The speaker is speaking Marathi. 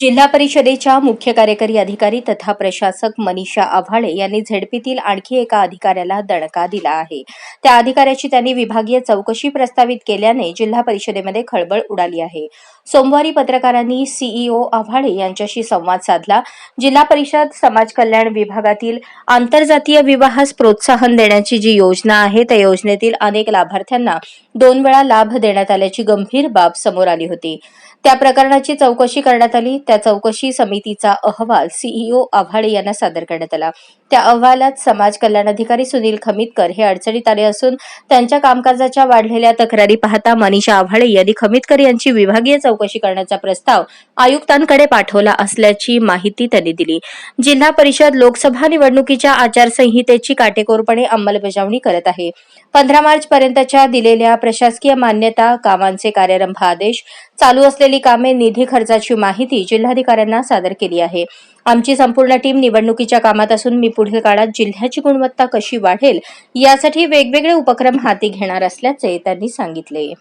जिल्हा परिषदेच्या मुख्य कार्यकारी अधिकारी तथा प्रशासक मनीषा आव्हाळे यांनी झेडपीतील आणखी एका अधिकाऱ्याला दणका दिला आहे. त्या अधिकाऱ्याची त्यांनी विभागीय चौकशी प्रस्तावित केल्याने जिल्हा परिषदेमध्ये खळबळ उडाली आहे. सोमवारी पत्रकारांनी सीईओ आव्हाळे यांच्याशी संवाद साधला. जिल्हा परिषद समाज कल्याण विभागातील आंतरजातीय विवाहास प्रोत्साहन देण्याची जी योजना आहे त्या योजनेतील अनेक लाभार्थ्यांना दोन वेळा लाभ देण्यात आल्याची गंभीर बाब समोर आली होती. त्या प्रकरणाची चौकशी करण्यात आली. त्या चौकशी समितीचा अहवाल सीईओ आव्हाडे यांना सादर करण्यात आला. त्या अहवालात समाज कल्याण अधिकारी सुनील खमितकर हे अडचणीत आले असून त्यांच्या कामकाजाच्या वाढलेल्या तक्रारी पाहता मनीषा आव्हाडे यांनी खमितकर यांची विभागीय चौकशी करण्याचा प्रस्ताव आयुक्तांकडे पाठवला असल्याची माहिती त्यांनी दिली. जिल्हा परिषद लोकसभा निवडणुकीच्या आचारसंहितेची काटेकोरपणे अंमलबजावणी करत आहे. पंधरा मार्च पर्यंतच्या दिलेल्या प्रशासकीय मान्यता कामांचे कार्यारंभ आदेश चालू असलेली कामे निधी खर्चाची माहिती जिल्हाधिकाऱ्यांना सादर केली आहे. आमची संपूर्ण टीम निवडणुकीच्या कामात असून मी पुढील काळात जिल्ह्याची गुणवत्ता कशी वाढेल यासाठी वेगवेगळे उपक्रम हाती घेणार असल्याचे त्यांनी सांगितले.